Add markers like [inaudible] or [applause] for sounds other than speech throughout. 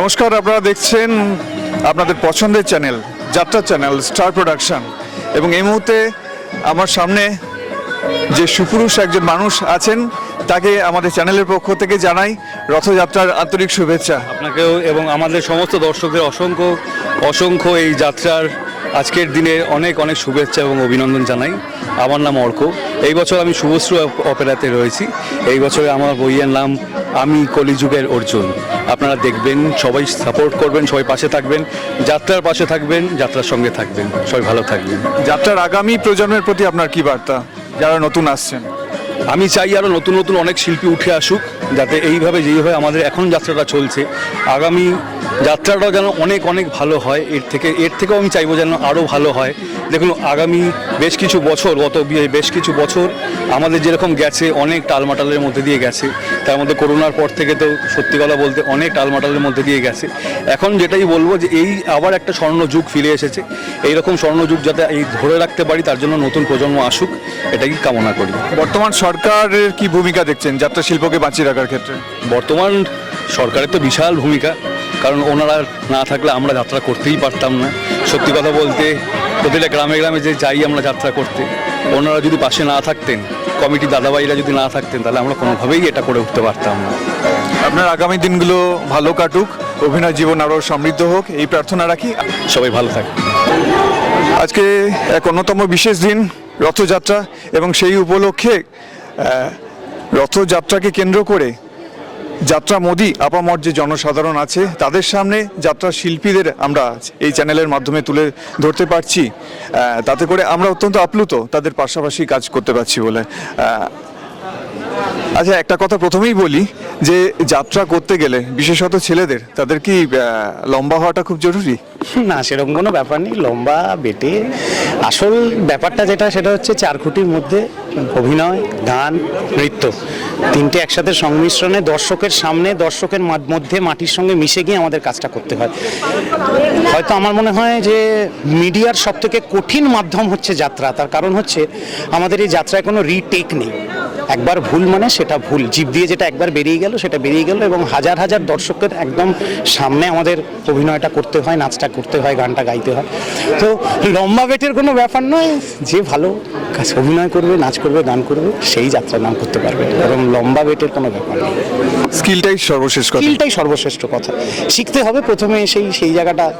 নমস্কার, আপনারা দেখছেন আপনাদের পছন্দের চ্যানেল, যাত্রা চ্যানেল, স্টার প্রোডাকশন। এবং এই মুহূর্তে আমার সামনে যে সুপুরুষ একজন মানুষ আছেন, তাকে আমাদের চ্যানেলের পক্ষ থেকে জানাই রথযাত্রার আন্তরিক শুভেচ্ছা। আপনাকেও এবং আমাদের সমস্ত দর্শকদের অসংখ্য অসংখ্য এই যাত্রার আজকের দিনে অনেক অনেক শুভেচ্ছা এবং অভিনন্দন জানাই। আমার নাম অর্ক। এই বছর আমি শুভশ্রী অপ- অপেরাতে রয়েছি। এই বছরে আমার বইয়ের নাম আমি কলিযুগের অর্জুন। আপনারা দেখবেন সবাই সাপোর্ট করবেন সবাই পাশে থাকবেন যাত্রার পাশে থাকবেন যাত্রার সঙ্গে থাকবেন। সবাই ভালো থাকবেন। যাত্রার আগামী প্রজন্মের প্রতি আপনার কি বার্তা? যারা নতুন আসছেন। আমি চাই আরও নতুন নতুন অনেক শিল্পী উঠে আসুক যাতে এইভাবে যেইভাবে আমাদের এখন যাত্রাটা চলছে আগামী যাত্রাটা যেন অনেক অনেক ভালো হয়। এর থেকে এর থেকেও আমি চাইব যেন আরও ভালো হয়। দেখুন আগামী বেশ কিছু বছর গত বেশ কিছু বছর আমাদের যেরকম গেছে অনেক টালমাটালের মধ্যে দিয়ে গেছে। তার মধ্যে করোনার পর থেকে তো সত্যি কথা বলতে অনেক টালমাটালের মধ্যে দিয়ে গেছে। এখন যেটাই বলব যে এই আবার একটা স্বর্ণ যুগ ফিরে এসেছে। এই রকম স্বর্ণ যুগ যাতে এই ধরে রাখতে পারি তার জন্য নতুন প্রজন্ম আসুক এটাই কামনা করি। বর্তমান সরকারের কি ভূমিকা দেখছেন যাত্রা শিল্পকে বাঁচিয়ে রাখার ক্ষেত্রে? বর্তমান সরকারের তো বিশাল ভূমিকা কারণ ওনারা না থাকলে আমরা যাত্রা করতেই পারতাম না। সত্যি কথা বলতে প্রতিটা গ্রামে গ্রামে যে যাই আমরা যাত্রা করতে ওনারা যদি পাশে না থাকতেন কমিটি দাদাভাইরা যদি না থাকতেন তাহলে আমরা কোনোভাবেই এটা করে উঠতে পারতাম না। আপনার আগামী দিনগুলো ভালো কাটুক অভিনয় জীবন আরও সমৃদ্ধ হোক এই প্রার্থনা রাখি। সবাই ভালো থাকবে আজকে এক অন্যতম বিশেষ দিন রথযাত্রা এবং সেই উপলক্ষে রথযাত্রাকে কেন্দ্র করে যাত্রা মোদি আপামর যে জনসাধারণ আছে, তাদের সামনে যাত্রা শিল্পীদের আমরা এই চ্যানেলের মাধ্যমে তুলে ধরতে পারছি। তাতে করে আমরা অত্যন্ত আপ্লুত, তাদের পাশাপাশি কাজ করতে পারছি বলে। আচ্ছা একটা কথা প্রথমেই বলি যে যাত্রা করতে গেলে, বিশেষত ছেলেদের, তাদের কি লম্বা হওয়াটা খুব জরুরি? না, সেরকম কোনো ব্যাপার নেই, লম্বা, বেটে। আসল ব্যাপারটা যেটা, সেটা হচ্ছে চার খুঁটির মধ্যে অভিনয়, গান, নৃত্য। তিনটে একসাথে সংমিশ্রণে দর্শকের সামনে, দর্শকের মধ্যে মাটির সঙ্গে মিশে গিয়ে আমাদের কাজটা করতে হয়। হয়তো আমার মনে হয় যে মিডিয়ার সব থেকে কঠিন মাধ্যম হচ্ছে যাত্রা। তার কারণ হচ্ছে, আমাদের এই যাত্রায় কোনো রিটেক নেই। একবার ভুল মানে সেটা ভুল। জিভ দিয়ে যেটা একবার বেরিয়ে গেল সেটা বেরিয়ে গেল এবং হাজার হাজার দর্শকের একদম সামনে আমাদের অভিনয়টা করতে হয় নাচটা করতে হয় গানটা গাইতে হয়। তো লম্বা বেটের কোনো ব্যাপার নয় যে ভালো কাজ- অভিনয় করবে নাচ করবে গান করবে সেই যাত্রার নাম করতে পারবে। এবং লম্বা বেটের কোনো ব্যাপার নেই স্কিলটাই সর্বশেষ কথা। স্কিলটাই সর্বশ্রেষ্ঠ কথা। শিখতে হবে প্রথমে সেই সেই জায়গাটা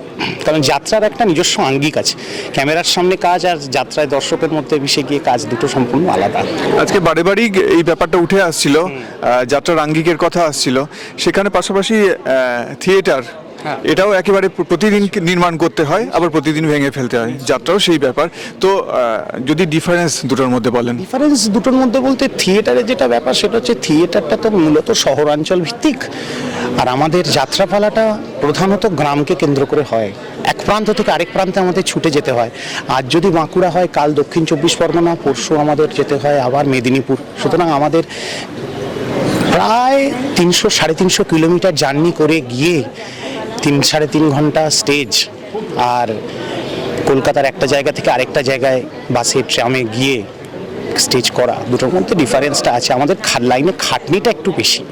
কারণ যাত্রার একটা নিজস্ব আঙ্গিক আছে। ক্যামেরার সামনে কাজ আর যাত্রায় দর্শকের মধ্যে মিশে গিয়ে কাজ দুটো সম্পূর্ণ আলাদা। আজকে বারে বারেই এই ব্যাপারটা উঠে আসছিল যাত্রার আঙ্গিকের কথা আসছিল সেখানে পাশাপাশি থিয়েটার। এটাও একেবারে প্র- প্রতিদিন নির্মাণ করতে হয় আবার প্রতিদিন ভেঙে ফেলতে হয়। যাত্রাও সেই ব্যাপার। তো যদি ডিফারেন্স দুটোর মধ্যে বলেন। ডিফারেন্স দুটোর মধ্যে বলতে থিয়েটারে যেটা ব্যাপার সেটা হচ্ছে থিয়েটারটা তো মূলত শহরাঞ্চল ভিত্তিক আর আমাদের যাত্রাপালাটা প্রধানত গ্রামকে কেন্দ্র করে হয়। এক প্রান্ত থেকে আরেক প্রান্তে আমাদের ছুটে যেতে হয়। আজ যদি বাঁকুড়া হয় কাল দক্ষিণ চব্বিশ পরগনা পরশু আমাদের যেতে হয় আবার মেদিনীপুর। সুতরাং আমাদের প্রায় তিনশো সাড়ে তিনশো কিলোমিটার জার্নি করে গিয়ে তিন সাড়ে তিন ঘণ্টা স্টেজ আর কলকাতার একটা জায়গা থেকে আরেকটা জায়গায় বাসে, ট্রামে গিয়ে স্টেজ করা, দুটোর মধ্যে ডিফারেন্সটা আছে। আমাদের লাইনে খাটনিটা একটু বেশি।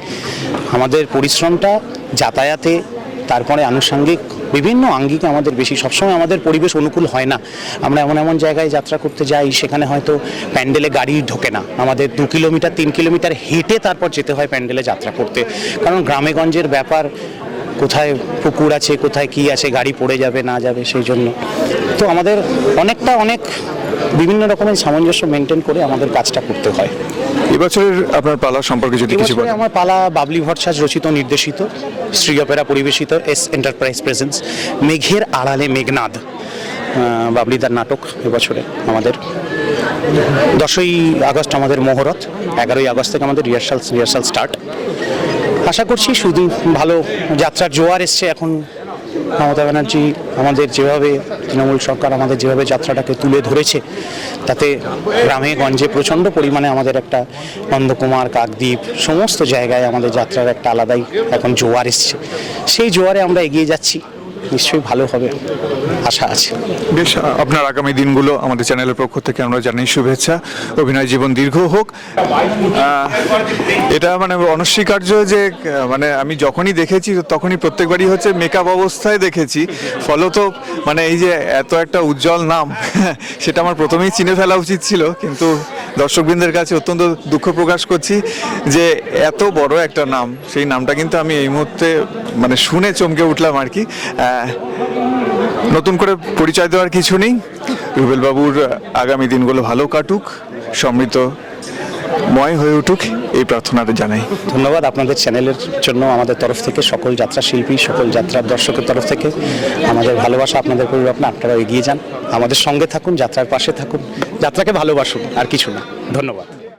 আমাদের পরিশ্রমটা যাতায়াতে, তারপরে আনুষঙ্গিক বিভিন্ন আঙ্গিকে আমাদের বেশি। সবসময় আমাদের পরিবেশ অনুকূল হয় না। আমরা এমন এমন জায়গায় যাত্রা করতে যাই, সেখানে হয়তো প্যান্ডেলে গাড়ি ঢোকে না। আমাদের দু কিলোমিটার, তিন কিলোমিটার হেঁটে তারপর যেতে হয় প্যান্ডেলে যাত্রা করতে। কারণ গ্রামেগঞ্জের ব্যাপার কোথায় পুকুর আছে কোথায় কি আছে গাড়ি পড়ে যাবে না যাবে সেই জন্য। তো আমাদের অনেকটা অনেক বিভিন্ন রকমের সামঞ্জস্য মেনটেন করে আমাদের কাজটা করতে হয়। এবছরের আপনার পালা সম্পর্কে যদি কিছু বলেন। আমার পালা বাবলি ভট্টাচ রচিত নির্দেশিত শ্রী অপেরা পরিবেশিত এস এন্টারপ্রাইজ প্রেজেন্স মেঘের আড়ালে মেঘনাদ বাবলিদার নাটক এবছরে আমাদের। দশই আগস্ট আমাদের মহরত এগারোই আগস্ট থেকে আমাদের রিহার্সাল রিহার্সাল স্টার্ট আশা করছি শুধু ভালো যাত্রার জোয়ার এসছে এখন মমতা ব্যানার্জি আমাদের যেভাবে তৃণমূল সরকার আমাদের যেভাবে যাত্রাটাকে তুলে ধরেছে, তাতে গ্রামে, গঞ্জে প্রচণ্ড পরিমাণে আমাদের একটা নন্দকুমার, কাকদ্বীপ সমস্ত জায়গায় আমাদের যাত্রার একটা আলাদাই এখন জোয়ার এসছে। সেই জোয়ারে আমরা এগিয়ে যাচ্ছি। নিশ্চয়ই ভালো হবে, আশা আছে। বেশ আপনার আগামী দিনগুলো আমাদের চ্যানেলের পক্ষ থেকে আমরা জানাই শুভেচ্ছা, অভিনয় জীবন দীর্ঘ হোক। এটা মানে অনস্বীকার্য যে মানে আমি যখনই দেখেছি, তখনই প্রত্যেকবারই হচ্ছে মেকআপ অবস্থায় দেখেছি। ফলত মানে এই যে এত একটা উজ্জ্বল নাম, [laughs] সেটা আমার প্রথমেই চিনে ফেলা উচিত ছিল, কিন্তু দর্শকবৃন্দের কাছে অত্যন্ত দুঃখ প্রকাশ করছি যে, এত বড় একটা নাম, সেই নামটা কিন্তু আমি এই মুহূর্তে মানে শুনে চমকে উঠলাম আর কি। নতুন করে পরিচয় দেওয়ার কিছু নেই। রুবেল বাবুর আগামী দিনগুলো ভালো কাটুক সমৃদ্ধ ময় হয়ে উঠুক, এই প্রার্থনাটা জানাই। ধন্যবাদ আপনাদের চ্যানেলের জন্য, আমাদের তরফ থেকে, সকল যাত্রা শিল্পী, সকল যাত্রার দর্শকের তরফ থেকে। আমাদের ভালোবাসা আপনাদের পরিবর্তন আপনারা এগিয়ে যান। আমাদের সঙ্গে থাকুন, যাত্রার পাশে থাকুন, যাত্রাকে ভালোবাসুন, আর কিছু না। ধন্যবাদ।